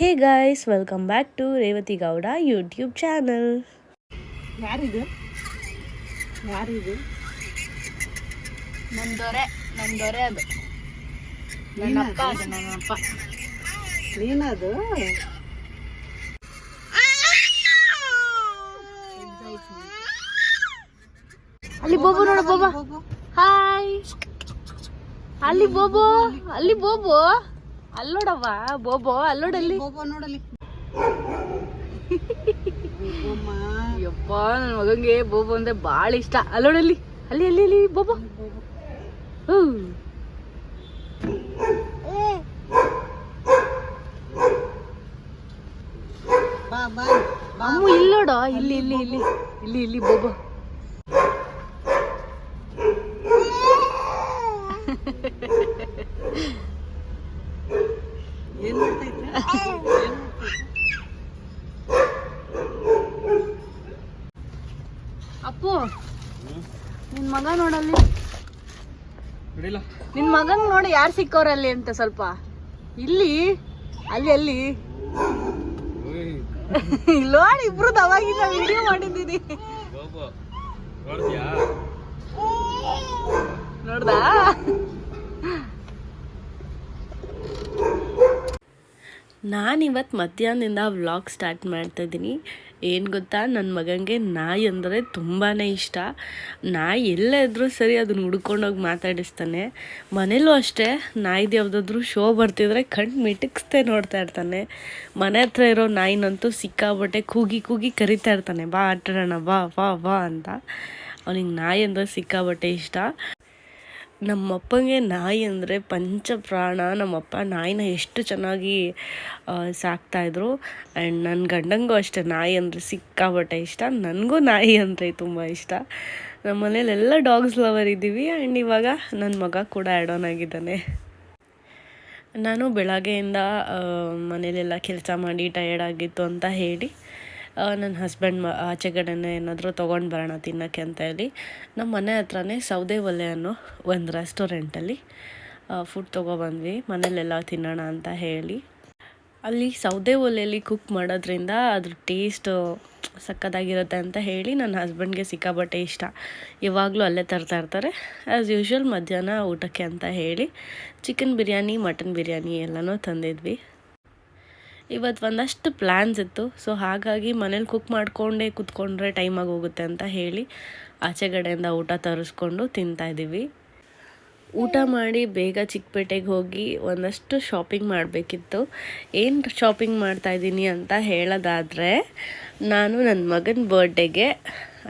Hey guys welcome back to Revathi Gowda YouTube channel. ಯಾರಿದು? ಯಾರಿದು? ನನ್ನ ದೊರೆ ನನ್ನ ದೊರೆ ಅದು. ನನ್ನಪ್ಪ ಅದು ನನ್ನಪ್ಪ ನೀನದು ಅಲ್ಲಿ ಬೋಬೋ ನೋಡು ಬೋಬೋ. ಹಾಯ್ ಅಲ್ಲಿ ಬೋಬೋ ಅಲ್ಲಿ ಬೋಬೋ. ಅಲ್ಲೋಡವ್ವ ಬೋಬೋ ಅಲ್ಲೋಡಲ್ಲಿ. ಬೋಬೋ ಯಪ್ಪ ನನ್ನ ಮಗಂಗೆ ಬೋಬೋ ಅಂದ್ರೆ ಬಾಳ ಇಷ್ಟ. ಅಲ್ಲೋಡಲ್ಲಿ ಅಲ್ಲಿ ಅಲ್ಲಿ ಅಲ್ಲಿ ಬೋಬೋ. ಹ್ಮ್ ಅಮ್ಮ ಇಲ್ಲೋಡ ಇಲ್ಲಿ ಇಲ್ಲಿ ಇಲ್ಲಿ ಇಲ್ಲಿ ಇಲ್ಲಿ ಬೋಬೋ ಏನ್ ಮಾಡ್ತೈತೆ ಅಪ್ಪು ನಿನ್ ಮಗ ನೋಡಲ್ಲಿ ನಿನ್ ಮಗಂಗ್ ನೋಡಿ ಯಾರು ಸಿಕ್ಕವ್ರಲ್ಲಿ ಅಂತ ಸ್ವಲ್ಪ. ಇಲ್ಲಿ, ಅಲ್ಲಿ ಅಲ್ಲಿ. ನೋಡಿ, ಇಬ್ರು ಅವಾಗಿಂದ ವಿಡಿಯೋ ಮಾಡಿದ್ದೀನಿ ನೋಡ್ದಾ? ನಾನಿವತ್ತು ಮಧ್ಯಾಹ್ನದಿಂದ ವ್ಲಾಗ್ ಸ್ಟಾರ್ಟ್ ಮಾಡ್ತಾ ಇದ್ದೀನಿ. ಏನು ಗೊತ್ತಾ? ನನ್ನ ಮಗನಿಗೆ ನಾಯಿ ಅಂದರೆ ತುಂಬಾ ಇಷ್ಟ. ನಾಯಿ ಎಲ್ಲೇ ಇದ್ರೂ ಸರಿ ಅದನ್ನು ಹುಡ್ಕೊಂಡೋಗಿ ಮಾತಾಡಿಸ್ತಾನೆ. ಮನೇಲೂ ಅಷ್ಟೇ, ನಾಯಿದು ಯಾವುದಾದ್ರೂ ಶೋ ಬರ್ತಿದ್ರೆ ಕಣ್ಣು ಮಿಟಕ್ಸ್ತೆ ನೋಡ್ತಾ ಇರ್ತಾನೆ. ಮನೆ ಹತ್ರ ಇರೋ ನಾಯಿನಂತೂ ಸಿಕ್ಕಾಬಟ್ಟೆ ಕೂಗಿ ಕೂಗಿ ಕರಿತಾ ಇರ್ತಾನೆ. ಬಾ ಆಟಾಡೋಣ, ಬಾ ಬಾ ಬಾ ಅಂತ. ಅವನಿಗೆ ನಾಯಿ ಅಂದರೆ ಸಿಕ್ಕಾಬಟ್ಟೆ ಇಷ್ಟ. ನಮ್ಮಪ್ಪಂಗೆ ನಾಯಿ ಅಂದರೆ ಪಂಚಪ್ರಾಣ. ನಮ್ಮಪ್ಪ ನಾಯಿನ ಎಷ್ಟು ಚೆನ್ನಾಗಿ ಸಾಕ್ತಾಯಿದ್ರು ಆ್ಯಂಡ್ ನನ್ನ ಗಂಡಂಗೂ ಅಷ್ಟೇ ನಾಯಿ ಅಂದರೆ ಸಿಕ್ಕಾಬಟ್ಟೆ ಇಷ್ಟ. ನನಗೂ ನಾಯಿ ಅಂದರೆ ತುಂಬ ಇಷ್ಟ. ನಮ್ಮ ಮನೇಲೆಲ್ಲ ಡಾಗ್ಸ್ ಲವರ್ ಇದ್ದೀವಿ. ಆ್ಯಂಡ್ ಇವಾಗ ನನ್ನ ಮಗ ಕೂಡ ಆ್ಯಡ್ ಆನ್ ಆಗಿದ್ದಾನೆ. ನಾನು ಬೆಳಗ್ಗೆಯಿಂದ ಮನೇಲೆಲ್ಲ ಕೆಲಸ ಮಾಡಿ ಟಯರ್ಡ್ ಆಗಿತ್ತು ಅಂತ ಹೇಳಿ ನನ್ನ ಹಸ್ಬೆಂಡ್ ಆಚೆ ಏನಾದರೂ ತೊಗೊಂಡು ಬರೋಣ ತಿನ್ನೋಕ್ಕೆ ಅಂತ ಹೇಳಿ ನಮ್ಮ ಮನೆ ಹತ್ರನೇ ಸೌದೆ ಒಲೆ ಅನ್ನೋ ಒಂದು ರೆಸ್ಟೋರೆಂಟಲ್ಲಿ ಫುಡ್ ತೊಗೊಬಂದ್ವಿ. ಮನೇಲೆಲ್ಲ ತಿನ್ನೋಣ ಅಂತ ಹೇಳಿ. ಅಲ್ಲಿ ಸೌದೆ ಒಲೆಯಲ್ಲಿ ಕುಕ್ ಮಾಡೋದ್ರಿಂದ ಅದ್ರ ಟೇಸ್ಟು ಸಕ್ಕತ್ತಾಗಿರುತ್ತೆ ಅಂತ ಹೇಳಿ ನನ್ನ ಹಸ್ಬೆಂಡ್ಗೆ ಸಿಕ್ಕಾಬಟ್ಟೆ ಇಷ್ಟ. ಯಾವಾಗಲೂ ಅಲ್ಲೇ ತರ್ತಾ ಇರ್ತಾರೆ. ಆ್ಯಸ್ ಯೂಶ್ವಲ್ ಮಧ್ಯಾಹ್ನ ಊಟಕ್ಕೆ ಅಂತ ಹೇಳಿ ಚಿಕನ್ ಬಿರಿಯಾನಿ ಮಟನ್ ಬಿರಿಯಾನಿ ಎಲ್ಲನೂ ತಂದಿದ್ವಿ. ಇವತ್ತು ಒಂದಷ್ಟು ಪ್ಲ್ಯಾನ್ಸ್ ಇತ್ತು. ಸೊ ಹಾಗಾಗಿ ಮನೇಲಿ ಕುಕ್ ಮಾಡಿಕೊಂಡೇ ಕೂತ್ಕೊಂಡ್ರೆ ಟೈಮಾಗಿ ಹೋಗುತ್ತೆ ಅಂತ ಹೇಳಿ ಆಚೆ ಕಡೆಯಿಂದ ಊಟ ತರಿಸ್ಕೊಂಡು ತಿಂತಾಯಿದ್ದೀವಿ ಊಟ ಮಾಡಿ ಬೇಗ ಚಿಕ್ಕಪೇಟೆಗೆ ಹೋಗಿ ಒಂದಷ್ಟು ಶಾಪಿಂಗ್ ಮಾಡಬೇಕಿತ್ತು. ಏನು ಶಾಪಿಂಗ್ ಮಾಡ್ತಾಯಿದ್ದೀನಿ ಅಂತ ಹೇಳೋದಾದರೆ, ನಾನು ನನ್ನ ಮಗನ ಬರ್ಡೇಗೆ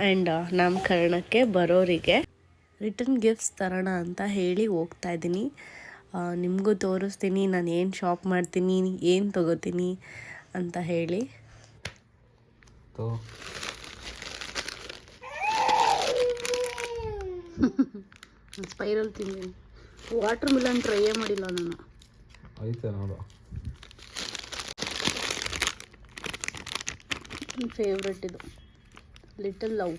ಆ್ಯಂಡ್ ನಾಮಕರಣಕ್ಕೆ ಬರೋರಿಗೆ ರಿಟರ್ನ್ ಗಿಫ್ಟ್ಸ್ ತರೋಣ ಅಂತ ಹೇಳಿ ಹೋಗ್ತಾ ಇದ್ದೀನಿ. ನಿಮಗೂ ತೋರಿಸ್ತೀನಿ ನಾನು ಏನು ಶಾಪ್ ಮಾಡ್ತೀನಿ ಏನು ತಗೋತೀನಿ ಅಂತ ಹೇಳಿ. ಸ್ಪೈರಲ್ ತಿಂದೀನಿ. ವಾಟರ್ ಮಿಲನ್ ಟ್ರೈಯೇ ಮಾಡಿಲ್ಲ ನಾನು. ಐತೆ ನೋಡು. ನನ್ನ ಫೇವ್ರೆಟ್ ಇದು. ಲಿಟಲ್ ಲವ್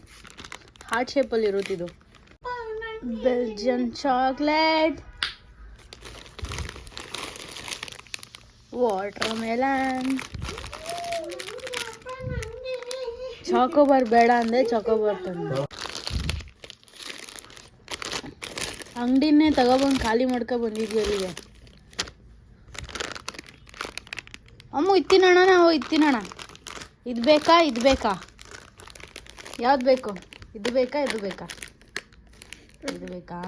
ಹಾರ್ಟ್ ಶೇಪಲ್ಲಿ ಇರೋದಿದು Belgian chocolate watermelon. Chocobar ಬೇಡ ಅಂದ್ರೆ ಚಾಕೋಬಾರ್ ತಂದೆ. ಅಂಗಡಿನೇ ತಗೊಬಂದು ಖಾಲಿ ಮಾಡ್ಕೊ ಅಲ್ಲಿಗೆ ಅಮ್ಮ ಇತ್ತಿನಣ್ಣ ನಾವು ಇತ್ತಿನಣ್ಣ ಇದು ಬೇಕಾ ಇದು ಬೇಕಾ? ಯಾವ್ದು ಬೇಕು? ಇದು ಬೇಕಾ ಇದು ಬೇಕಾ? ಇದು ಬೇಕಾ?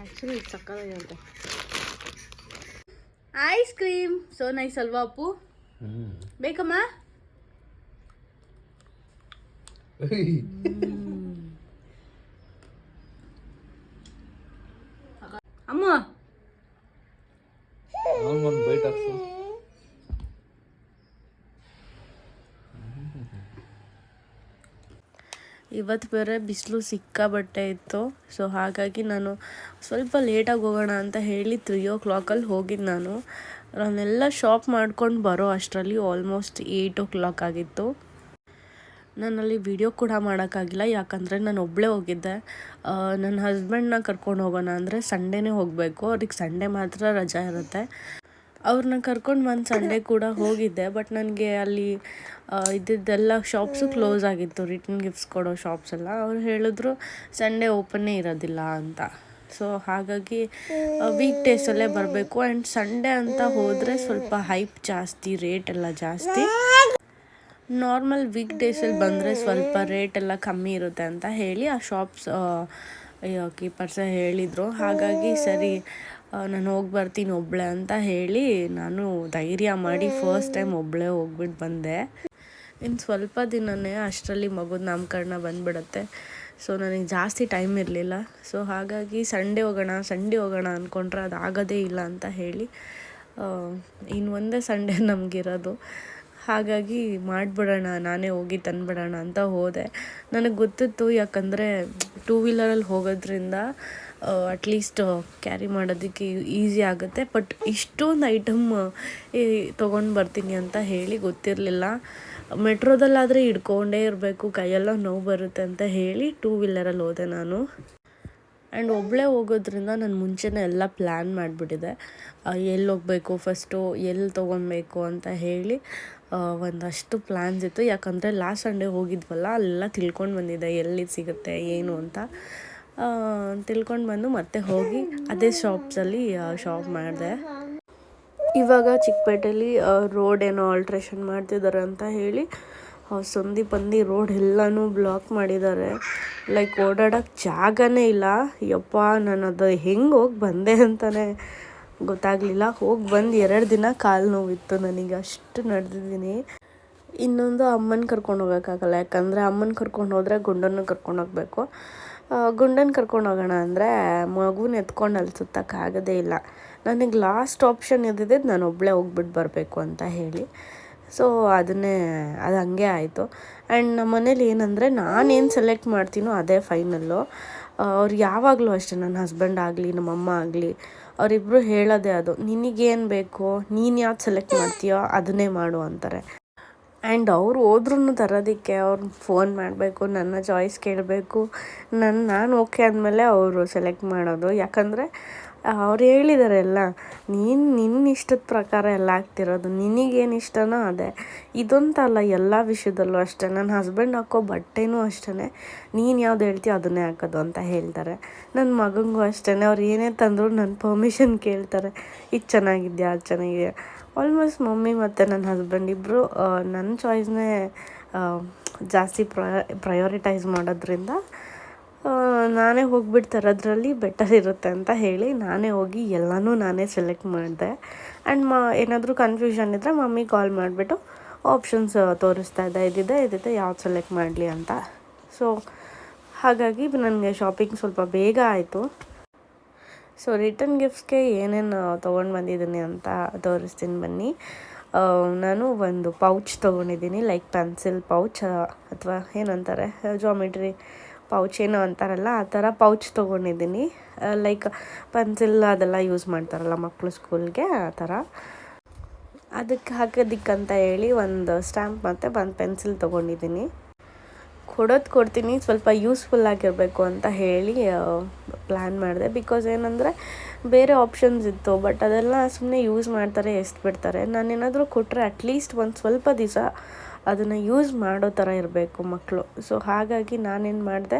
ಆ್ಯಕ್ಚುಲಿ ಇದು ಸಕ್ಕತ್ತಾಗಿರುತ್ತೆ ಐಸ್ ಕ್ರೀಮ್ ಸೋ ನೈಸ್ ಅಲ್ವಾ ಅಪ್ಪು ಬೇಕಮ್ಮ ಅಮ್ಮ ಒಂದು ಬೈಟ್ ಹಾಕ್ಸು ಇವತ್ತು ಬೇರೆ ಬಿಸಿಲು ಸಿಕ್ಕಾಬಟ್ಟೆ ಇತ್ತು. ಸೊ ಹಾಗಾಗಿ ನಾನು ಸ್ವಲ್ಪ ಲೇಟಾಗಿ ಹೋಗೋಣ ಅಂತ ಹೇಳಿ ತ್ರೀ ಓ ಕ್ಲಾಕಲ್ಲಿ ಹೋಗಿದ್ದು ನಾನು. ನಾನೆಲ್ಲ ಶಾಪ್ ಮಾಡ್ಕೊಂಡು ಬರೋ ಅಷ್ಟರಲ್ಲಿ ಆಲ್ಮೋಸ್ಟ್ ಏಯ್ಟ್ ಓ ಕ್ಲಾಕ್ ಆಗಿತ್ತು. ನಾನಲ್ಲಿ ವಿಡಿಯೋ ಕೂಡ ಮಾಡೋಕ್ಕಾಗಿಲ್ಲ, ಯಾಕಂದರೆ ನಾನು ಒಬ್ಬಳೇ ಹೋಗಿದ್ದೆ. ನನ್ನ ಹಸ್ಬೆಂಡ್ನ ಕರ್ಕೊಂಡು ಹೋಗೋಣ ಅಂದರೆ ಸಂಡೇನೇ ಹೋಗಬೇಕು. ಅವ್ರಿಗೆ ಸಂಡೇ ಮಾತ್ರ ರಜಾ ಇರುತ್ತೆ. ಅವ್ರನ್ನ ಕರ್ಕೊಂಡು ಒಂದು ಸಂಡೇ ಕೂಡ ಹೋಗಿದ್ದೆ ಬಟ್ ನನಗೆ ಅಲ್ಲಿ ಇದ್ದಿದ್ದೆಲ್ಲ ಶಾಪ್ಸು ಕ್ಲೋಸ್ ಆಗಿತ್ತು ರಿಟರ್ನ್ ಗಿಫ್ಟ್ಸ್ ಕೊಡೋ ಶಾಪ್ಸ್ ಎಲ್ಲ. ಅವ್ರು ಹೇಳಿದ್ರು ಸಂಡೇ ಓಪನ್ನೇ ಇರೋದಿಲ್ಲ ಅಂತ. ಸೊ ಹಾಗಾಗಿ ವೀಕ್ ಡೇಸಲ್ಲೇ ಬರಬೇಕು. ಆ್ಯಂಡ್ ಸಂಡೇ ಅಂತ ಹೋದರೆ ಸ್ವಲ್ಪ ಹೈಪ್ ಜಾಸ್ತಿ ರೇಟ್ ಎಲ್ಲ ಜಾಸ್ತಿ. ನಾರ್ಮಲ್ ವೀಕ್ ಡೇಸಲ್ಲಿ ಬಂದರೆ ಸ್ವಲ್ಪ ರೇಟ್ ಎಲ್ಲ ಕಮ್ಮಿ ಇರುತ್ತೆ ಅಂತ ಹೇಳಿ ಆ ಶಾಪ್ಸ್ ಕೀಪರ್ಸ ಹೇಳಿದರು. ಹಾಗಾಗಿ ಸರಿ ನಾನು ಹೋಗಿ ಬರ್ತೀನಿ ಒಬ್ಬಳೆ ಅಂತ ಹೇಳಿ ನಾನು ಧೈರ್ಯ ಮಾಡಿ ಫಸ್ಟ್ ಟೈಮ್ ಒಬ್ಬಳೇ ಹೋಗ್ಬಿಟ್ಟು ಬಂದೆ. ಇನ್ನು ಸ್ವಲ್ಪ ದಿನವೇ ಅಷ್ಟರಲ್ಲಿ ಮಗುದ ನಾಮಕರಣ ಬಂದ್ಬಿಡುತ್ತೆ. ಸೊ ನನಗೆ ಜಾಸ್ತಿ ಟೈಮ್ ಇರಲಿಲ್ಲ. ಸೊ ಹಾಗಾಗಿ ಸಂಡೇ ಹೋಗೋಣ ಸಂಡೇ ಹೋಗೋಣ ಅಂದ್ಕೊಂಡ್ರೆ ಅದು ಆಗೋದೇ ಇಲ್ಲ ಅಂತ ಹೇಳಿ ಇನ್ನು ಒಂದೇ ಸಂಡೇ ನಮಗಿರೋದು. ಹಾಗಾಗಿ ಮಾಡಿಬಿಡೋಣ ನಾನೇ ಹೋಗಿ ತಂದುಬಿಡೋಣ ಅಂತ ಹೋದೆ. ನನಗೆ ಗೊತ್ತಿತ್ತು ಯಾಕಂದರೆ ಟೂ ವೀಲರಲ್ಲಿ ಹೋಗೋದ್ರಿಂದ ಅಟ್ಲೀಸ್ಟ್ ಕ್ಯಾರಿ ಮಾಡೋದಕ್ಕೆ ಈಸಿ ಆಗುತ್ತೆ. ಬಟ್ ಇಷ್ಟೊಂದು ಐಟಮ್ ತೊಗೊಂಡು ಬರ್ತೀನಿ ಅಂತ ಹೇಳಿ ಗೊತ್ತಿರಲಿಲ್ಲ. ಮೆಟ್ರೋದಲ್ಲಾದರೆ ಹಿಡ್ಕೊಂಡೇ ಇರಬೇಕು, ಕೈಯೆಲ್ಲ ನೋವು ಬರುತ್ತೆ ಅಂತ ಹೇಳಿ ಟೂ ವೀಲರಲ್ಲಿ ಹೋದೆ ನಾನು. ಆ್ಯಂಡ್ ಒಬ್ಬಳೇ ಹೋಗೋದ್ರಿಂದ ನಾನು ಮುಂಚೆನೇ ಎಲ್ಲ ಪ್ಲ್ಯಾನ್ ಮಾಡಿಬಿಟ್ಟಿದೆ. ಎಲ್ಲಿ ಹೋಗಬೇಕು ಫಸ್ಟು ಎಲ್ಲಿ ತೊಗೊಬೇಕು ಅಂತ ಹೇಳಿ ಒಂದಷ್ಟು ಪ್ಲ್ಯಾನ್ಸ್ ಇತ್ತು. ಯಾಕಂದರೆ ಲಾಸ್ಟ್ ಸಂಡೇ ಹೋಗಿದ್ವಲ್ಲ, ಅಲ್ಲೆಲ್ಲ ತಿಳ್ಕೊಂಡು ಬಂದಿದ್ದೆ, ಎಲ್ಲಿ ಸಿಗುತ್ತೆ, ಏನು ಅಂತ. ತಿಳ್ಕೊಂಡು ಬಂದು ಮತ್ತೆ ಹೋಗಿ ಅದೇ ಶಾಪ್ಸಲ್ಲಿ ಶಾಪ್ ಮಾಡಿದೆ. ಇವಾಗ ಚಿಕ್ಕಪೇಟೆಯಲ್ಲಿ ರೋಡ್ ಏನೋ ಆಲ್ಟ್ರೇಷನ್ ಮಾಡ್ತಿದ್ದಾರೆ ಅಂತ ಹೇಳಿ ಸಂದಿ ಪಂದಿ ರೋಡ್ ಎಲ್ಲನೂ ಬ್ಲಾಕ್ ಮಾಡಿದ್ದಾರೆ ಲೈಕ್ ಓಡಾಡೋಕ್ಕೆ ಜಾಗನೇ ಇಲ್ಲ. ಯಪ್ಪ, ನಾನು ಅದು ಹೆಂಗೆ ಹೋಗಿ ಬಂದೆ ಅಂತಲೇ ಗೊತ್ತಾಗಲಿಲ್ಲ. ಹೋಗಿ ಬಂದು ಎರಡು ದಿನ ಕಾಲು ನೋವಿತ್ತು ನನಗೆ, ಅಷ್ಟು ನಡೆದಿದ್ದೀನಿ. ಇನ್ನೊಂದು ಅಮ್ಮನ ಕರ್ಕೊಂಡು ಹೋಗೋಕ್ಕಾಗಲ್ಲ. ಯಾಕಂದರೆ ಅಮ್ಮನ ಕರ್ಕೊಂಡು ಹೋದರೆ ಗುಂಡನ್ನು ಕರ್ಕೊಂಡು ಹೋಗಬೇಕು. ಗುಂಡನ್ನು ಕರ್ಕೊಂಡು ಹೋಗೋಣ ಅಂದರೆ ಮಗುನ ಎತ್ಕೊಂಡು ಅಲ್ಲಿ ಸುತ್ತಕ್ಕಾಗೋದೇ ಇಲ್ಲ. ನನಗೆ ಲಾಸ್ಟ್ ಆಪ್ಷನ್ ಇದ್ದಿದ್ದು ನಾನು ಒಬ್ಬಳೇ ಹೋಗ್ಬಿಟ್ಟು ಬರಬೇಕು ಅಂತ ಹೇಳಿ. ಸೊ ಅದನ್ನೇ, ಅದು ಹಂಗೆ ಆಯಿತು. ಆ್ಯಂಡ್ ನಮ್ಮ ಮನೇಲಿ ಏನಂದರೆ ನಾನೇನು ಸೆಲೆಕ್ಟ್ ಮಾಡ್ತೀನೋ ಅದೇ ಫೈನಲ್ಲು ಅವ್ರು ಯಾವಾಗಲೂ ಅಷ್ಟೇ ನನ್ನ ಹಸ್ಬೆಂಡ್ ಆಗಲಿ ನಮ್ಮಮ್ಮ ಆಗಲಿ ಅವರಿಬ್ಬರು ಹೇಳೋದೇ ಅದು. ನಿನಗೇನು ಬೇಕೋ? ನೀನು ಯಾವ್ದು ಸೆಲೆಕ್ಟ್ ಮಾಡ್ತೀಯೋ ಅದನ್ನೇ ಮಾಡು ಅಂತಾರೆ. ಆ್ಯಂಡ್ ಅವ್ರು ಹೋದ್ರೂ ತರೋದಕ್ಕೆ ಅವ್ರು ಫೋನ್ ಮಾಡಬೇಕು, ನನ್ನ ಚಾಯ್ಸ್ ಕೇಳಬೇಕು ನನ್ನ ನಾನು ಓಕೆ ಅಂದಮೇಲೆ ಅವರು ಸೆಲೆಕ್ಟ್ ಮಾಡೋದು. ಯಾಕಂದರೆ ಅವ್ರು ಹೇಳಿದ್ದಾರೆ ಎಲ್ಲ ನೀನು ನಿನ್ನ ಇಷ್ಟದ ಪ್ರಕಾರ ಎಲ್ಲ ಆಗ್ತಿರೋದು, ನಿನಗೇನು ಇಷ್ಟನೋ ಅದೇ. ಇದಂತಲ್ಲ ಎಲ್ಲ ವಿಷಯದಲ್ಲೂ ಅಷ್ಟೇ ನನ್ನ ಹಸ್ಬೆಂಡ್ ಹಾಕೋ ಬಟ್ಟೆನೂ ಅಷ್ಟೇ ನೀನು ಯಾವ್ದು ಹೇಳ್ತೀಯೋ ಅದನ್ನೇ ಹಾಕೋದು ಅಂತ ಹೇಳ್ತಾರೆ. ನನ್ನ ಮಗನಿಗೂ ಅಷ್ಟೇ ಅವ್ರು ಏನೇ ತಂದರೂ ನನ್ನ ಪರ್ಮಿಷನ್ ಕೇಳ್ತಾರೆ, ಇದು ಚೆನ್ನಾಗಿದೆಯಾ, ಅದು ಚೆನ್ನಾಗಿದೆಯಾ? ಆಲ್ಮೋಸ್ಟ್ ಮಮ್ಮಿ ಮತ್ತು ನನ್ನ ಹಸ್ಬೆಂಡ್ ಇಬ್ಬರು ನನ್ನ ಚಾಯ್ಸ್ನೇ ಜಾಸ್ತಿ ಪ್ರಯೋರಿಟೈಸ್ ಮಾಡೋದ್ರಿಂದ ನಾನೇ ಹೋಗ್ಬಿಟ್ಟು ತರೋದ್ರಲ್ಲಿ ಬೆಟರ್ ಇರುತ್ತೆ ಅಂತ ಹೇಳಿ ನಾನೇ ಹೋಗಿ ಎಲ್ಲನೂ ನಾನೇ ಸೆಲೆಕ್ಟ್ ಮಾಡಿದೆ. ಆ್ಯಂಡ್ ಮ, ಏನಾದರೂ ಕನ್ಫ್ಯೂಷನ್ ಇದ್ದರೆ ಮಮ್ಮಿ ಕಾಲ್ ಮಾಡಿಬಿಟ್ಟು ಆಪ್ಷನ್ಸ್ ತೋರಿಸ್ತಾ ಇದ್ದೆ ಇದಿದೆ ಇದಿದೆ, ಯಾವ್ದು ಸೆಲೆಕ್ಟ್ ಮಾಡಲಿ ಅಂತ. ಸೊ ಹಾಗಾಗಿ ನನಗೆ ಶಾಪಿಂಗ್ ಸ್ವಲ್ಪ ಬೇಗ ಆಯಿತು. ಸೊ ರಿಟರ್ನ್ ಗಿಫ್ಟ್ಸ್ಗೆ ಏನೇನು ತೊಗೊಂಡು ಬಂದಿದ್ದೀನಿ ಅಂತ ತೋರಿಸ್ತೀನಿ ಬನ್ನಿ. ನಾನು ಒಂದು ಪೌಚ್ ತೊಗೊಂಡಿದ್ದೀನಿ ಲೈಕ್ ಪೆನ್ಸಿಲ್ ಪೌಚ್ ಅಥವಾ ಏನಂತಾರೆ ಜಾಮಿಟ್ರಿ ಪೌಚ್ ಏನೋ ಅಂತಾರಲ್ಲ, ಆ ಥರ ಪೌಚ್ ತೊಗೊಂಡಿದ್ದೀನಿ. ಲೈಕ್ ಪೆನ್ಸಿಲ್ ಅದೆಲ್ಲ ಯೂಸ್ ಮಾಡ್ತಾರಲ್ಲ ಮಕ್ಕಳು ಸ್ಕೂಲ್ಗೆ ಆ ಥರ. ಅದಕ್ಕೆ ಹಾಕೋದಿಕ್ಕಂತ ಹೇಳಿ ಒಂದು ಸ್ಟ್ಯಾಂಪ್ ಮತ್ತು ಒಂದು ಪೆನ್ಸಿಲ್ ತೊಗೊಂಡಿದ್ದೀನಿ. ಕೊಡೋದು ಕೊಡ್ತೀನಿ, ಸ್ವಲ್ಪ ಯೂಸ್ಫುಲ್ ಆಗಿರಬೇಕು ಅಂತ ಹೇಳಿ ಪ್ಲ್ಯಾನ್ ಮಾಡಿದೆ. ಬಿಕಾಸ್ ಏನಂದರೆ, ಬೇರೆ ಆಪ್ಷನ್ಸ್ ಇತ್ತು ಬಟ್ ಅದೆಲ್ಲ ಸುಮ್ಮನೆ ಯೂಸ್ ಮಾಡ್ತಾರೆ, ಎಷ್ಟು ಬಿಡ್ತಾರೆ. ನಾನೇನಾದರೂ ಕೊಟ್ಟರೆ ಅಟ್ಲೀಸ್ಟ್ ಒಂದು ಸ್ವಲ್ಪ ದಿವಸ ಅದನ್ನು ಯೂಸ್ ಮಾಡೋ ಥರ ಇರಬೇಕು ಮಕ್ಕಳು ಸೊ ಹಾಗಾಗಿ ನಾನೇನು ಮಾಡಿದೆ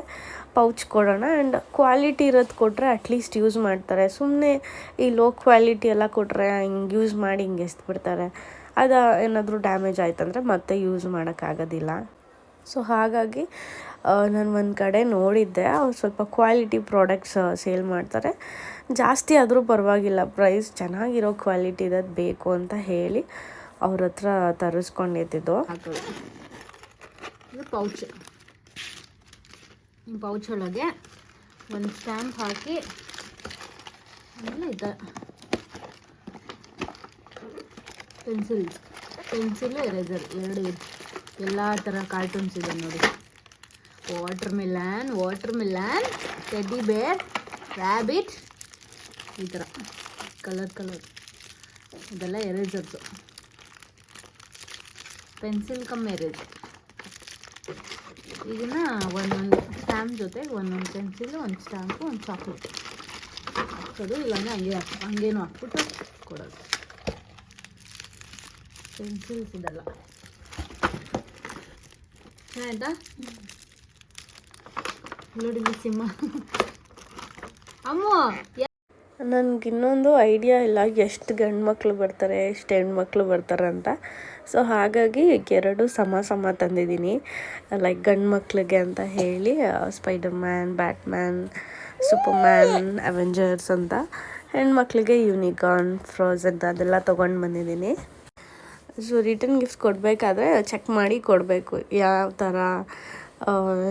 ಪೌಚ್ ಕೊಡೋಣ. ಆ್ಯಂಡ್ ಕ್ವಾಲಿಟಿ ಇರೋದು ಕೊಟ್ಟರೆ ಅಟ್ಲೀಸ್ಟ್ ಯೂಸ್ ಮಾಡ್ತಾರೆ. ಸುಮ್ಮನೆ ಈ ಲೋ ಕ್ವಾಲಿಟಿ ಎಲ್ಲ ಕೊಟ್ಟರೆ ಹಿಂಗೆ ಯೂಸ್ ಮಾಡಿ ಹಿಂಗೆ ಎಸ್ದು ಬಿಡ್ತಾರೆ. ಅದು ಏನಾದರೂ ಡ್ಯಾಮೇಜ್ ಆಯ್ತಂದರೆ ಮತ್ತೆ ಯೂಸ್ ಮಾಡೋಕ್ಕಾಗೋದಿಲ್ಲ ಸೊ ಹಾಗಾಗಿ ನಾನು ಒಂದು ಕಡೆ ನೋಡಿದ್ದೆ. ಅವ್ರು ಸ್ವಲ್ಪ ಕ್ವಾಲಿಟಿ ಪ್ರಾಡಕ್ಟ್ಸ್ ಸೇಲ್ ಮಾಡ್ತಾರೆ. ಜಾಸ್ತಿ ಆದರೂ ಪರವಾಗಿಲ್ಲ. ಪ್ರೈಸ್ ಚೆನ್ನಾಗಿರೋ ಕ್ವಾಲಿಟಿ ಇರೋದು ಬೇಕು ಅಂತ ಹೇಳಿ ಅವ್ರ ಹತ್ರ ತರಿಸ್ಕೊಂಡಿದ್ದು. ಇದು ಪೌಚ್ ಪೌಚ್ ಒಳಗೆ ಒಂದು ಸ್ಟ್ಯಾಂಪ್ ಹಾಕಿ ಆಮೇಲೆ ಪೆನ್ಸಿಲ್ ಪೆನ್ಸಿಲ್ ಎರೇಸರ್ ಎರಡು ಇದೆ ಎಲ್ಲ ಥರ ಕಾರ್ಟೂನ್ಸ್ ಇದೆ ನೋಡಿ. Watermelon watermelon teddy bear rabbit ಈ ಥರ ಕಲರ್ ಕಲರ್ ಇದೆಲ್ಲ ಎರೇಸರ್ಸು ಪೆನ್ಸಿಲ್ ಕಮ್ ಎರೇಸ್ ಇದನ್ನ ಒಂದೊಂದು ಸ್ಟ್ಯಾಂಪ್ ಜೊತೆ ಒಂದೊಂದು ಪೆನ್ಸಿಲ್ ಒಂದು ಸ್ಟ್ಯಾಂಪು ಒಂದು ಚಾಕ್ಲೇಟ್ ಹಾಕೋದು ಇಲ್ಲಾಂದ್ರೆ ಹಂಗೆ ಹಂಗೇನು ಹಾಕ್ಬಿಟ್ಟು ಕೊಡೋದು. ಪೆನ್ಸಿಲ್ಸ್ ಇದೆಲ್ಲ. ಆಯ್ತಾ? ನೋಡಿ ಸಿಂಹ ನನ್ಗೆ ನನಗೆ ಇನ್ನೊಂದು ಐಡಿಯಾ ಇಲ್ಲ ಎಷ್ಟು ಗಂಡು ಮಕ್ಕಳು ಬರ್ತಾರೆ ಎಷ್ಟು ಹೆಣ್ಮಕ್ಳು ಬರ್ತಾರೆ ಅಂತ. ಸೊ ಹಾಗಾಗಿ ಎರಡು ಸಮ ಸಮ ತಂದಿದ್ದೀನಿ. ಲೈಕ್ ಗಂಡು ಮಕ್ಳಿಗೆ ಅಂತ ಹೇಳಿ Spiderman Batman Superman Avengers ಅಂತ. ಹೆಣ್ಮಕ್ಳಿಗೆ ಯೂನಿಕಾರ್ನ್ ಫ್ರೋಝನ್ ಅದೆಲ್ಲ ತೊಗೊಂಡು ಬಂದಿದ್ದೀನಿ. ಸೊ ರಿಟರ್ನ್ ಗಿಫ್ಟ್ ಕೊಡಬೇಕಾದ್ರೆ ಚೆಕ್ ಮಾಡಿ ಕೊಡಬೇಕು. ಯಾವ ಥರ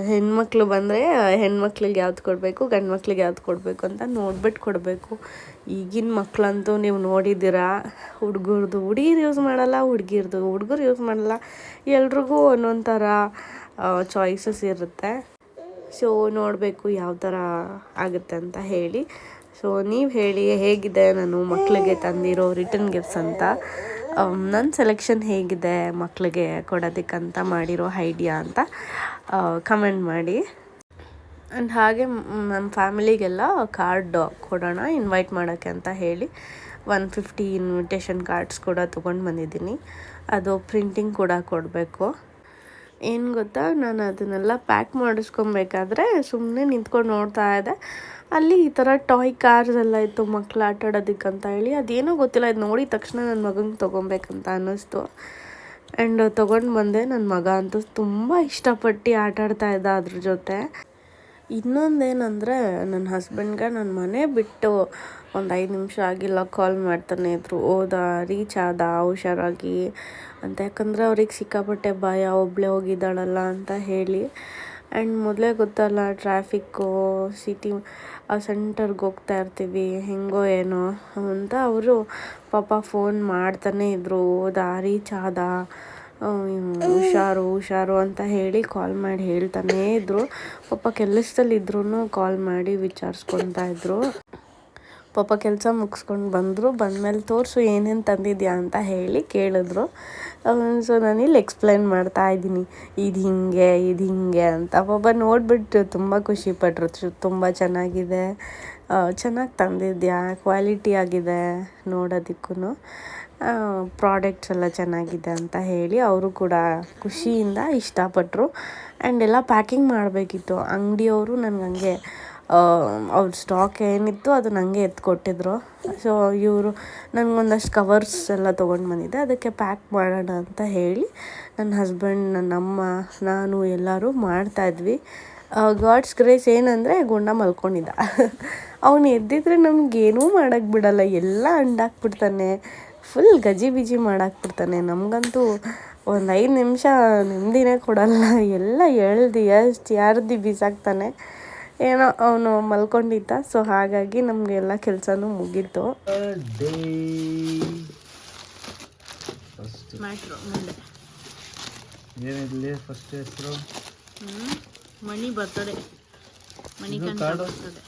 ಹೆಣ್ಮಕ್ಳು ಬಂದರೆ ಹೆಣ್ಮಕ್ಳಿಗೆ ಯಾವ್ದು ಕೊಡಬೇಕು ಗಂಡು ಮಕ್ಳಿಗೆ ಯಾವ್ದು ಕೊಡಬೇಕು ಅಂತ ನೋಡ್ಬಿಟ್ಟು ಕೊಡಬೇಕು. ಈಗಿನ ಮಕ್ಕಳಂತೂ ನೀವು ನೋಡಿದ್ದೀರಾ, ಹುಡುಗರ್ದು ಹುಡುಗಿರು ಯೂಸ್ ಮಾಡಲ್ಲ, ಹುಡುಗಿರ್ದು ಹುಡುಗರು ಯೂಸ್ ಮಾಡಲ್ಲ. ಎಲ್ರಿಗೂ ಒಂದೊಂದು ಥರ ಚಾಯ್ಸಸ್ ಇರುತ್ತೆ. ಸೊ ನೋಡಬೇಕು ಯಾವ ಥರ ಆಗುತ್ತೆ ಅಂತ ಹೇಳಿ. ಸೊ ನೀವು ಹೇಳಿ, ಹೇಗಿದೆ, ನಾನು ಮಕ್ಕಳಿಗೆ ತಂದಿರೋ ರಿಟರ್ನ್ ಗಿಫ್ಟ್ಸ್ ಅಂತ. ನನ್ನ ಸೆಲೆಕ್ಷನ್ ಹೇಗಿದೆ ಮಕ್ಕಳಿಗೆ ಕೊಡೋದಕ್ಕಂತ ಮಾಡಿರೋ ಐಡಿಯಾ ಅಂತ ಕಮೆಂಟ್ ಮಾಡಿ. ಆ್ಯಂಡ್ ಹಾಗೆ ನಮ್ಮ ಫ್ಯಾಮಿಲಿಗೆಲ್ಲ ಕಾರ್ಡ್ ಕೊಡೋಣ ಇನ್ವೈಟ್ ಮಾಡೋಕ್ಕೆ ಅಂತ ಹೇಳಿ ಒನ್ ಫಿಫ್ಟಿ ಇನ್ವಿಟೇಷನ್ ಕಾರ್ಡ್ಸ್ ಕೂಡ ತೊಗೊಂಡು ಬಂದಿದ್ದೀನಿ. ಅದು ಪ್ರಿಂಟಿಂಗ್ ಕೂಡ ಕೊಡಬೇಕು. ಏನು ಗೊತ್ತಾ, ನಾನು ಅದನ್ನೆಲ್ಲ ಪ್ಯಾಕ್ ಮಾಡಿಸ್ಕೊಬೇಕಾದ್ರೆ ಸುಮ್ಮನೆ ನಿಂತ್ಕೊಂಡು ನೋಡ್ತಾ ಇದ್ದೆ. ಅಲ್ಲಿ ಈ ಥರ ಟಾಯ್ ಕಾರ್ಸ್ ಎಲ್ಲ ಇತ್ತು, ಮಕ್ಳು ಆಟ ಆಡೋದಕ್ಕಂತ ಹೇಳಿ. ಅದೇನೋ ಗೊತ್ತಿಲ್ಲ, ಇದು ನೋಡಿದ ತಕ್ಷಣ ನನ್ನ ಮಗಂಗೆ ತೊಗೊಬೇಕಂತ ಅನ್ನಿಸ್ತು. ಆ್ಯಂಡ್ ತೊಗೊಂಡು ಬಂದೆ ನನ್ನ ಮಗ ಅಂತೂ ತುಂಬ ಇಷ್ಟಪಟ್ಟು ಆಟ ಆಡ್ತಾ ಇದ್ದ ಅದ್ರ ಜೊತೆ. ಇನ್ನೊಂದೇನಂದರೆ ನನ್ನ ಹಸ್ಬೆಂಡ್ಗೆ ನನ್ನ ಮನೆ ಬಿಟ್ಟು ಒಂದು ಐದು ನಿಮಿಷ ಆಗಿಲ್ಲ ಕಾಲ್ ಮಾಡ್ತಾನೆ ಇದ್ರು. ಓದಾ ರೀಚ್ ಆದ, ಹುಷಾರಾಗಿ. ಅಂತ ಯಾಕಂದರೆ ಅವ್ರಿಗೆ ಸಿಕ್ಕಾಪಟ್ಟೆ ಭಯ ಒಬ್ಬಳೇ ಹೋಗಿದ್ದಾಳಲ್ಲ ಅಂತ ಹೇಳಿ. ಆ್ಯಂಡ್ ಮೊದಲೇ ಗೊತ್ತಲ್ಲ ಟ್ರಾಫಿಕ್ಕು ಸಿಟಿ ಸೆಂಟರ್ಗೆ ಹೋಗ್ತಾ ಇರ್ತೀವಿ, ಹೆಂಗೋ ಏನೋ ಅಂತ ಅವರು ಪಾಪ ಫೋನ್ ಮಾಡ್ತಾನೆ ಇದ್ರು, ದಾರಿ ಚಾದ ಹುಷಾರು ಹುಷಾರು ಅಂತ ಹೇಳಿ ಕಾಲ್ ಮಾಡಿ ಹೇಳ್ತಾನೇ ಇದ್ರು. ಪಾಪ ಕೆಲಸದಲ್ಲಿದ್ರೂ ಕಾಲ್ ಮಾಡಿ ವಿಚಾರಿಸ್ಕೊತಾ ಇದ್ರು. ಪಾಪ ಕೆಲಸ ಮುಗಿಸ್ಕೊಂಡು ಬಂದರು, ಬಂದಮೇಲೆ ತೋರಿಸು ಏನೇನು ತಂದಿದ್ಯಾ ಅಂತ ಹೇಳಿ ಕೇಳಿದ್ರು. ಸೊ ನಾನು ಇಲ್ಲಿ ಎಕ್ಸ್ಪ್ಲೈನ್ ಮಾಡ್ತಾ ಇದ್ದೀನಿ. ಇದು ಹಿಂಗೆ ಇದು ಹಿಂಗೆ ಅಂತ. ಪಾಪ ನೋಡಿಬಿಟ್ಟು ತುಂಬ ಖುಷಿಪಟ್ರು ತುಂಬ ಚೆನ್ನಾಗಿದೆ. ಚೆನ್ನಾಗಿ ತಂದಿದ್ಯಾ? ಕ್ವಾಲಿಟಿ ಆಗಿದೆ ನೋಡೋದಕ್ಕೂ ಪ್ರಾಡಕ್ಟ್ಸ್ ಎಲ್ಲ ಚೆನ್ನಾಗಿದೆ ಅಂತ ಹೇಳಿ ಅವರು ಕೂಡ ಖುಷಿಯಿಂದ ಇಷ್ಟಪಟ್ಟರು ಆ್ಯಂಡ್ ಎಲ್ಲ ಪ್ಯಾಕಿಂಗ್ ಮಾಡಬೇಕಿತ್ತು. ಅಂಗಡಿಯವರು ನನಗೆ ಹಂಗೆ ಅವ್ರ ಸ್ಟಾಕ್ ಏನಿತ್ತು ಅದು ನನಗೆ ಎತ್ತು ಕೊಟ್ಟಿದ್ರು. ಸೊ ಇವರು ನನಗೊಂದಷ್ಟು ಕವರ್ಸ್ ಎಲ್ಲ ತೊಗೊಂಡು ಬಂದಿದ್ದೆ. ಅದಕ್ಕೆ ಪ್ಯಾಕ್ ಮಾಡೋಣ ಅಂತ ಹೇಳಿ ನನ್ನ ಹಸ್ಬೆಂಡ್ ನನ್ನ ಅಮ್ಮ, ನಾನು ಎಲ್ಲರೂ ಮಾಡ್ತಾಯಿದ್ವಿ ಗಾಡ್ಸ್ ಗ್ರೇಸ್ ಏನಂದರೆ ಗುಂಡ ಮಲ್ಕೊಂಡಿದ್ದ. ಅವನು ಎದ್ದಿದ್ರೆ ನಮಗೇನೂ ಮಾಡೋಕ್ಕೆ ಬಿಡಲ್ಲ. ಎಲ್ಲ ಅಂಡಾಕ್ಬಿಡ್ತಾನೆ. Full ಗಜಿ busy ಮಾಡಾಕ್ಬಿಡ್ತಾನೆ. ನಮಗಂತೂ ಒಂದು ಐದು ನಿಮಿಷ ನೆಮ್ಮದಿನೇ ಕೊಡಲ್ಲ. ಎಲ್ಲ ಎಳ್ದು ಎಷ್ಟು ಯಾರ್ದು ಬಿಸಾಕ್ತಾನೆ. ಏನೋ ಅವನು ಮಲ್ಕೊಂಡಿದ್ದ ಸೊ ಹಾಗಾಗಿ ನಮಗೆಲ್ಲ ಕೆಲಸನೂ ಮುಗೀತು. ಏನಿರಲಿ ಫಸ್ಟ್ ಹೆಸರು ಹ್ಞೂ Mani birthday card? Birthday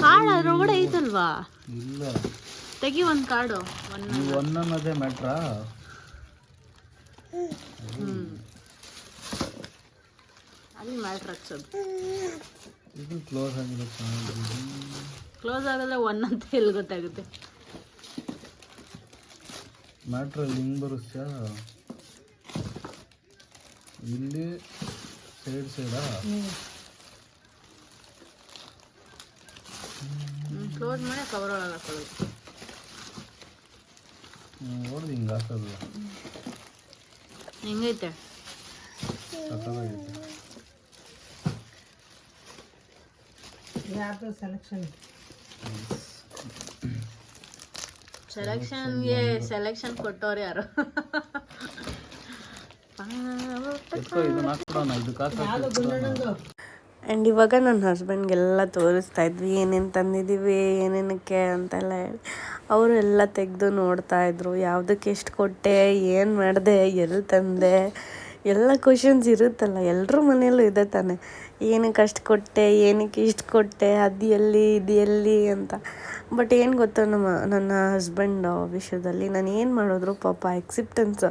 card ಅದ್ರೊಳಗಡೆ ಐತಲ್ವಾ? ಇಲ್ಲ. ತೆಗಿ ಒಂದು ಕಾರ್ಡು ಒಂದು ನೀವು ಒನ್ ಅನ್ನೋದೇ ಮ್ಯಾಟ್ರಾ? ಅಲ್ಲಿ ಮ್ಯಾಟ್ರ್ ಹಚ್ಚೋದು ಇದು ಕ್ಲೋಸ್ ಆಗಿದೆ ಕ್ಲೋಸ್ ಆಗಿದ್ರೆ ಒನ್ ಅಂತ ಎಲ್ಲಿ ಗೊತ್ತಾಗುತ್ತೆ? ಮ್ಯಾಟ್ರಲ್ಲಿ ಹಿಂಗೆ ಬರುತ್ತೆ ಇಲ್ಲಿ ಸೈಡ್ ಸೈಡಾ ಕ್ಲೋಸ್ ಮಾಡಿ ಕವರ್ ಒಳಗೆ ಹಾಕೊಳ್ಳೋದು. ನೋಡಿದ ಹಿಂಗೆ ಹಾಕೋದು. ಹೆಂಗೈತೆ? ಸಕ್ಕತ್ತಾಗೈತೆ ಯಾರ್ದು ಸೆಲೆಕ್ಷನ್ ಸೆಲೆಕ್ಷನ್ಗೆ ಸೆಲೆಕ್ಷನ್ ಕೊಟ್ಟವ್ರು ಯಾರು? ಆ್ಯಂಡ್ ಇವಾಗ ನನ್ನ ಹಸ್ಬೆಂಡ್ಗೆಲ್ಲ ತೋರಿಸ್ತಾ ಇದ್ವಿ ಏನೇನು ತಂದಿದ್ದೀವಿ ಏನೇನಕ್ಕೆ ಅಂತೆಲ್ಲ ಹೇಳಿ. ಅವರು ಎಲ್ಲ ತೆಗೆದು ನೋಡ್ತಾ ಇದ್ರು ಯಾವುದಕ್ಕೆ ಎಷ್ಟು ಕೊಟ್ಟೆ ಏನು ಮಾಡಿದೆ ಎಲ್ಲಿ ತಂದೆ ಎಲ್ಲ ಕ್ವಶನ್ಸ್ ಇರುತ್ತಲ್ಲ ಎಲ್ಲರೂ ಮನೆಯಲ್ಲೂ ಇದೆ ತಾನೆ. ಏನಕ್ಕೆ ಅಷ್ಟು ಕೊಟ್ಟೆ, ಏನಕ್ಕೆ ಇಷ್ಟು ಕೊಟ್ಟೆ, ಅದು ಎಲ್ಲಿ, ಇದು ಎಲ್ಲಿ ಅಂತ. ಬಟ್ ಏನು ಗೊತ್ತಾ ನಮ್ಮ, ನನ್ನ ಹಸ್ಬೆಂಡ್ ವಿಷಯದಲ್ಲಿ ನಾನು ಏನು ಮಾಡಿದ್ರು, ಪಾಪ ಎಕ್ಸೆಪ್ಟೆನ್ಸ್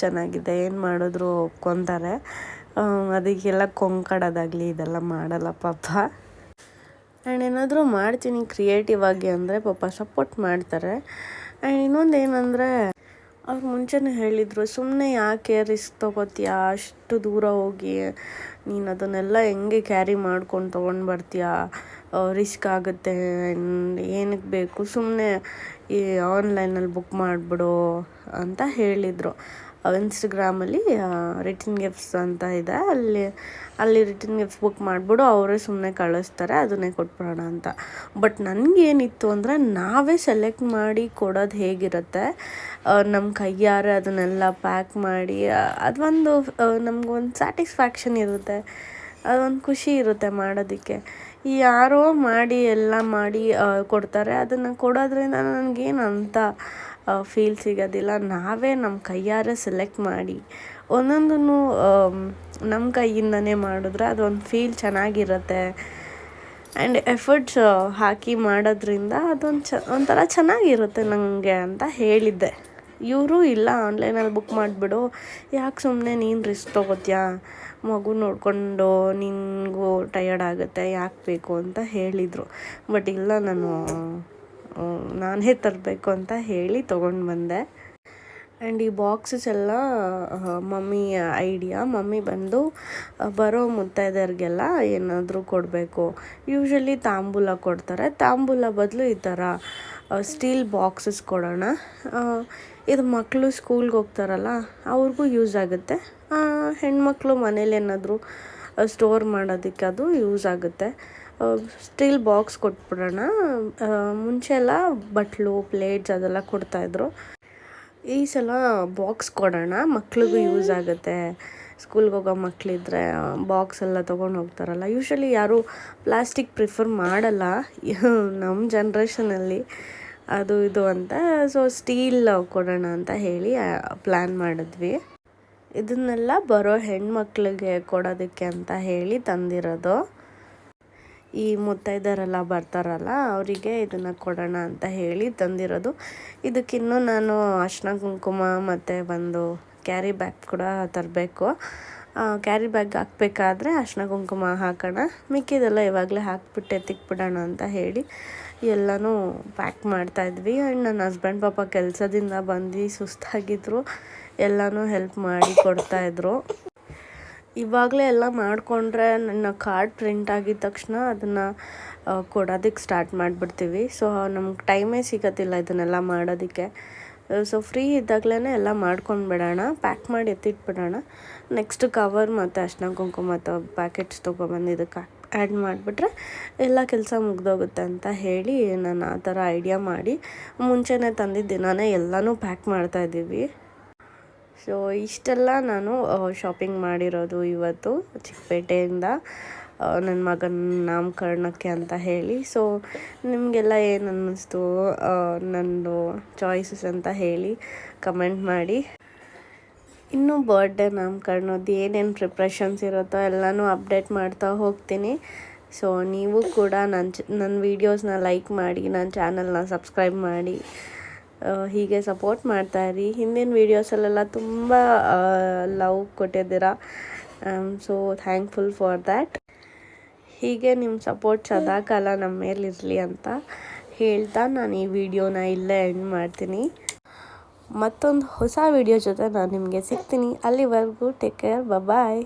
ಚೆನ್ನಾಗಿದೆ, ಏನು ಮಾಡಿದ್ರು ಒಪ್ಕೊತಾರೆ. ಅದಕ್ಕೆಲ್ಲ ಕೊಂಕಡೋದಾಗಲಿ ಇದೆಲ್ಲ ಮಾಡಲ್ಲ ಪಾಪ. ಆ್ಯಂಡ್ ಏನಾದರೂ ಮಾಡ್ತೀನಿ ಕ್ರಿಯೇಟಿವ್ ಆಗಿ ಅಂದರೆ ಪಾಪ ಸಪೋರ್ಟ್ ಮಾಡ್ತಾರೆ. ಆ್ಯಂಡ್ ಇನ್ನೊಂದು ಏನಂದರೆ, ಅವ್ರು ಮುಂಚೆನೇ ಹೇಳಿದರು ಸುಮ್ಮನೆ ಯಾಕೆ ರಿಸ್ಕ್ ತೊಗೋತೀಯ, ಅಷ್ಟು ದೂರ ಹೋಗಿ ನೀನು ಅದನ್ನೆಲ್ಲ ಹೆಂಗೆ ಕ್ಯಾರಿ ಮಾಡ್ಕೊಂಡು ತೊಗೊಂಡು ಬರ್ತೀಯಾ? ರಿಸ್ಕ್ ಆಗುತ್ತೆ. ಏನಕ್ಕೆ ಬೇಕು? ಸುಮ್ಮನೆ ಈ ಆನ್ಲೈನಲ್ಲಿ ಬುಕ್ ಮಾಡಿಬಿಡು ಅಂತ ಹೇಳಿದರು. ಇನ್ಸ್ಟಾಗ್ರಾಮಲ್ಲಿ ರಿಟರ್ನ್ ಗಿಫ್ಟ್ಸ್ ಅಂತ ಇದೆ. ಅಲ್ಲಿ ಅಲ್ಲಿ ರಿಟರ್ನ್ ಗಿಫ್ಟ್ಸ್ ಬುಕ್ ಮಾಡಿಬಿಡು, ಅವರೇ ಸುಮ್ಮನೆ ಕಳಿಸ್ತಾರೆ, ಅದನ್ನೇ ಕೊಟ್ಬಿಡೋಣ ಅಂತ. ಬಟ್ ನನಗೇನಿತ್ತು ಅಂದರೆ, ನಾವೇ ಸೆಲೆಕ್ಟ್ ಮಾಡಿ ಕೊಡೋದು ಹೇಗಿರುತ್ತೆ? ನಮ್ಮ ಕೈಯಾರೆ ಅದನ್ನೆಲ್ಲ ಪ್ಯಾಕ್ ಮಾಡಿ ಅದೊಂದು ನಮಗೊಂದು ಸ್ಯಾಟಿಸ್ಫ್ಯಾಕ್ಷನ್ ಇರುತ್ತೆ. ಅದೊಂದು ಖುಷಿ ಇರುತ್ತೆ ಮಾಡೋದಕ್ಕೆ. ಯಾರೋ ಮಾಡಿ, ಎಲ್ಲ ಮಾಡಿ ಕೊಡ್ತಾರೆ. ಅದನ್ನು ಕೊಡೋದ್ರಿಂದ ನನಗೇನು ಅಂತ ಫೀಲ್ ಸಿಗೋದಿಲ್ಲ. ನಾವೇ ನಮ್ಮ ಕೈಯಾರೆ ಸೆಲೆಕ್ಟ್ ಮಾಡಿ ಒಂದೊಂದನ್ನು ನಮ್ಮ ಕೈಯಿಂದನೇ ಮಾಡಿದ್ರೆ ಅದೊಂದು ಫೀಲ್ ಚೆನ್ನಾಗಿರುತ್ತೆ. ಆ್ಯಂಡ್ ಎಫರ್ಟ್ಸ್ ಹಾಕಿ ಮಾಡೋದ್ರಿಂದ ಅದೊಂದು ಚ, ಒಂಥರ ಚೆನ್ನಾಗಿರುತ್ತೆ ನನಗೆ ಅಂತ ಹೇಳಿದ್ದೆ. ಇವರು ಇಲ್ಲ ಆನ್ಲೈನಲ್ಲಿ ಬುಕ್ ಮಾಡಿಬಿಡು. ಯಾಕೆ ಸುಮ್ಮನೆ ನೀನು ರಿಸ್ಕ್ ತೊಗೋತೀಯಾ? ಮಗು ನೋಡಿಕೊಂಡು ನಿನಗೂ ಟಯರ್ಡ್ ಆಗುತ್ತೆ, ಯಾಕೆ ಬೇಕು ಅಂತ ಹೇಳಿದರು. ಬಟ್ ಇಲ್ಲ ನಾನು ನಾನೇ ತರಬೇಕು ಅಂತ ಹೇಳಿ ತೊಗೊಂಡು ಬಂದೆ. ಆ್ಯಂಡ್ ಈ ಬಾಕ್ಸಸ್ ಎಲ್ಲ ಮಮ್ಮಿ ಐಡಿಯಾ ಮಮ್ಮಿ ಬಂದು ಬರೋ ಮುತ್ತೈದೆಯರಿಗೆಲ್ಲ ಏನಾದರೂ ಕೊಡಬೇಕು. ಯೂಶ್ವಲಿ ತಾಂಬೂಲ ಕೊಡ್ತಾರೆ. ತಾಂಬೂಲ ಬದಲು ಈ ಥರ ಸ್ಟೀಲ್ ಬಾಕ್ಸಸ್ ಕೊಡೋಣ. ಇದು ಮಕ್ಕಳು ಸ್ಕೂಲ್ಗೆ ಹೋಗ್ತಾರಲ್ಲ, ಅವ್ರಿಗೂ ಯೂಸ್ ಆಗುತ್ತೆ. ಹೆಣ್ಮಕ್ಳು ಮನೇಲಿ ಏನಾದರೂ ಸ್ಟೋರ್ ಮಾಡೋದಕ್ಕೆ ಅದು ಯೂಸ್ ಆಗುತ್ತೆ. ಸ್ಟೀಲ್ ಬಾಕ್ಸ್ ಕೊಟ್ಬಿಡೋಣ. ಮುಂಚೆ ಎಲ್ಲ ಬಟ್ಲು, ಪ್ಲೇಟ್ಸ್ ಅದೆಲ್ಲ ಕೊಡ್ತಾಯಿದ್ರು ಈ ಸಲ ಬಾಕ್ಸ್ ಕೊಡೋಣ, ಮಕ್ಳಿಗೂ ಯೂಸ್ ಆಗುತ್ತೆ. ಸ್ಕೂಲ್ಗೆ ಹೋಗೋ ಮಕ್ಕಳಿದ್ರೆ ಬಾಕ್ಸ್ ಎಲ್ಲ ತೊಗೊಂಡು ಹೋಗ್ತಾರಲ್ಲ. ಯೂಶ್ವಲಿ ಯಾರೂ ಪ್ಲಾಸ್ಟಿಕ್ ಪ್ರಿಫರ್ ಮಾಡಲ್ಲ. ನಮ್ಮ ಜನ್ರೇಷನಲ್ಲಿ ಅದು ಇದು ಅಂತ. ಸೊ, ಸ್ಟೀಲ್ ಕೊಡೋಣ ಅಂತ ಹೇಳಿ ಪ್ಲ್ಯಾನ್ ಮಾಡಿದ್ವಿ. ಇದನ್ನೆಲ್ಲ ಬರೋ ಹೆಣ್ಮಕ್ಳಿಗೆ ಕೊಡೋದಕ್ಕೆ ಅಂತ ಹೇಳಿ ತಂದಿರೋದು. ಈ ಮುತ್ತೈದರೆಲ್ಲ ಬರ್ತಾರಲ್ಲ, ಅವರಿಗೆ ಇದನ್ನು ಕೊಡೋಣ ಅಂತ ಹೇಳಿ ತಂದಿರೋದು. ಇದಕ್ಕಿನ್ನೂ ನಾನು ಅರ್ಶಿನ ಕುಂಕುಮ ಮತ್ತು ಒಂದು ಕ್ಯಾರಿ ಬ್ಯಾಗ್ ಕೂಡ ತರಬೇಕು. ಕ್ಯಾರಿ ಬ್ಯಾಗ್ ಹಾಕ್ಬೇಕಾದ್ರೆ ಅರ್ಶಿನ ಕುಂಕುಮ ಹಾಕೋಣ. ಮಿಕ್ಕಿದೆಲ್ಲ ಇವಾಗಲೇ ಹಾಕ್ಬಿಟ್ಟೆ, ತಿಕ್ಬಿಡೋಣ ಅಂತ ಹೇಳಿ ಎಲ್ಲನೂ ಪ್ಯಾಕ್ ಮಾಡ್ತಾಯಿದ್ವಿ ಆ್ಯಂಡ್ ನನ್ನ ಹಸ್ಬೆಂಡ್ ಪಾಪ ಕೆಲಸದಿಂದ ಬಂದು ಸುಸ್ತಾಗಿದ್ದರು ಎಲ್ಲನೂ ಹೆಲ್ಪ್ ಮಾಡಿ ಕೊಡ್ತಾಯಿದ್ರು ಇವಾಗಲೇ ಎಲ್ಲ ಮಾಡಿಕೊಂಡ್ರೆ ನನ್ನ ಕಾರ್ಡ್ ಪ್ರಿಂಟ್ ಆಗಿದ ತಕ್ಷಣ ಅದನ್ನು ಕೊಡೋದಕ್ಕೆ ಸ್ಟಾರ್ಟ್ ಮಾಡಿಬಿಡ್ತೀವಿ. ಸೊ, ನಮ್ಗೆ ಟೈಮೇ ಸಿಗೋದಿಲ್ಲ ಇದನ್ನೆಲ್ಲ ಮಾಡೋದಕ್ಕೆ. ಸೊ, ಫ್ರೀ ಇದ್ದಾಗಲೇ ಎಲ್ಲ ಮಾಡ್ಕೊಂಡು ಬಿಡೋಣ ಪ್ಯಾಕ್ ಮಾಡಿ ಎತ್ತಿಟ್ಬಿಡೋಣ. ನೆಕ್ಸ್ಟ್ ಕವರ್ ಮತ್ತು ಅರ್ಶಿನ ಕುಂಕುಮ ಮತ್ತು ಪ್ಯಾಕೆಟ್ಸ್ ತೊಗೊಬಂದು ಇದಕ್ಕೆ ಆ್ಯಡ್ ಮಾಡಿಬಿಟ್ರೆ ಎಲ್ಲ ಕೆಲಸ ಮುಗ್ದೋಗುತ್ತೆ ಅಂತ ಹೇಳಿ ನಾನು ಆ ಥರ ಐಡಿಯಾ ಮಾಡಿ ಮುಂಚೆನೇ ತಂದಿದ್ದ ದಿನವೇ ಎಲ್ಲನೂ ಪ್ಯಾಕ್ ಮಾಡ್ತಾಯಿದ್ದೀವಿ ಸೊ ಇಷ್ಟೆಲ್ಲ ನಾನು ಶಾಪಿಂಗ್ ಮಾಡಿರೋದು ಇವತ್ತು ಚಿಕ್ಕಪೇಟೆಯಿಂದ ನನ್ನ ಮಗನ ನಾಮಕರಣಕ್ಕೆ ಅಂತ ಹೇಳಿ. ಸೊ ನಿಮಗೆಲ್ಲ ಏನು ಅನ್ನಿಸ್ತು ನನ್ನದು ಚಾಯ್ಸಸ್ ಅಂತ ಹೇಳಿ ಕಮೆಂಟ್ ಮಾಡಿ. ಇನ್ನೂ ಬರ್ಡೇ ನಾಮಕರಣದ್ದು ಏನೇನು ಪ್ರಿಪ್ರೇಷನ್ಸ್ ಇರುತ್ತೋ ಎಲ್ಲನೂ ಅಪ್ಡೇಟ್ ಮಾಡ್ತಾ ಹೋಗ್ತೀನಿ. ಸೊ ನೀವು ಕೂಡ ನನ್ನ ನನ್ನ ವೀಡಿಯೋಸ್ನ ಲೈಕ್ ಮಾಡಿ ನನ್ನ ಚಾನಲ್ನ ಸಬ್ಸ್ಕ್ರೈಬ್ ಮಾಡಿ. ಹೀಗೆ ಸಪೋರ್ಟ್ ಮಾಡ್ತಾ ಇರಿ. ಹಿಂದಿನ ವೀಡಿಯೋಸಲ್ಲೆಲ್ಲ ತುಂಬ ಲವ್ ಕೊಟ್ಟಿದ್ದೀರಾ. ಸೊ ಥ್ಯಾಂಕ್ಫುಲ್ ಫಾರ್ ದ್ಯಾಟ್ ಹೀಗೆ ನಿಮ್ಮ ಸಪೋರ್ಟ್ ಸದಾಕಾಲ ನಮ್ಮ ಮೇಲಿರಲಿ ಅಂತ ಹೇಳ್ತಾ ನಾನು ಈ ವಿಡಿಯೋನ ಇಲ್ಲೇ ಎಂಡ್ ಮಾಡ್ತೀನಿ. ಮತ್ತೊಂದು ಹೊಸ ವಿಡಿಯೋ ಜೊತೆ ನಾನು ನಿಮಗೆ ಸಿಗ್ತೀನಿ. ಅಲ್ಲಿವರೆಗೂ ಟೇಕ್ ಕೇರ್ ಬಾಯ್